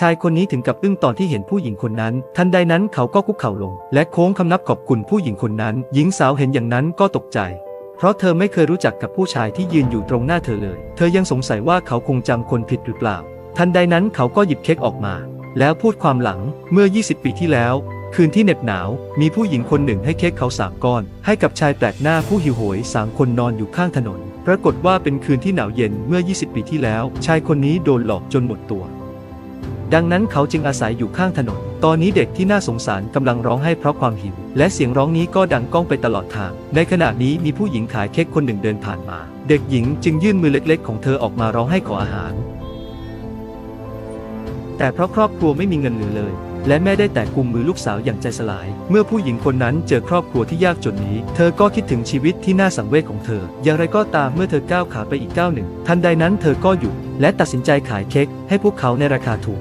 ชายคนนี้ถึงกับอึ้งตอนที่เห็นผู้หญิงคนนั้น ทันใดนั้นเขาก็คุกเข่าลง และโค้งคำนับขอบคุณผู้หญิงคนนั้น หญิงสาวเห็นอย่างนั้นก็ตกใจ เพราะเธอไม่เคยรู้จักกับผู้ชายที่ยืนอยู่ตรงหน้าเธอเลย เธอยังสงสัยว่าเขาคงจำคนผิดหรือเปล่า ทันใดนั้นเขาก็หยิบเค้กออกมา แล้วพูดความหลังเมื่อ 20 ปีที่แล้ว คืนที่เหน็บหนาว มีผู้หญิงคนหนึ่งให้เค้กเขาสามก้อน ให้กับชายแปลกหน้าผู้หิวโหยสามคนนอนอยู่ข้างถนน ปรากฏว่าเป็นคืนที่หนาวเย็นเมื่อ 20 ปีที่แล้ว ชายคนนี้โดนหลอกจนหมดตัว ดังนั้นเขาจึงอาศัยอยู่ข้างถนน ตอนนี้เด็กที่น่าสงสารกำลังร้องไห้เพราะความหิว และเสียงร้องนี้ก็ดังก้องไปตลอดทาง ในขณะนี้มีผู้หญิงขายเค้กคนหนึ่งเดินผ่านมา เด็กหญิงจึงยื่นมือเล็กๆ ของเธอออกมาร้องให้ขออาหาร แต่เพราะครอบครัวไม่มีเงินเหลือเลยและแม่ได้แต่กุมมือลูกสาวอย่างใจสลาย เมื่อผู้หญิงคนนั้นเจอครอบครัวที่ยากจนนี้ เธอก็คิดถึงชีวิตที่น่าสังเวชของเธอ อย่างไรก็ตามเมื่อเธอก้าวขาไปอีกก้าวหนึ่ง ทันใดนั้นเธอก็หยุดและตัดสินใจขายเค้กให้พวกเขาในราคาถูก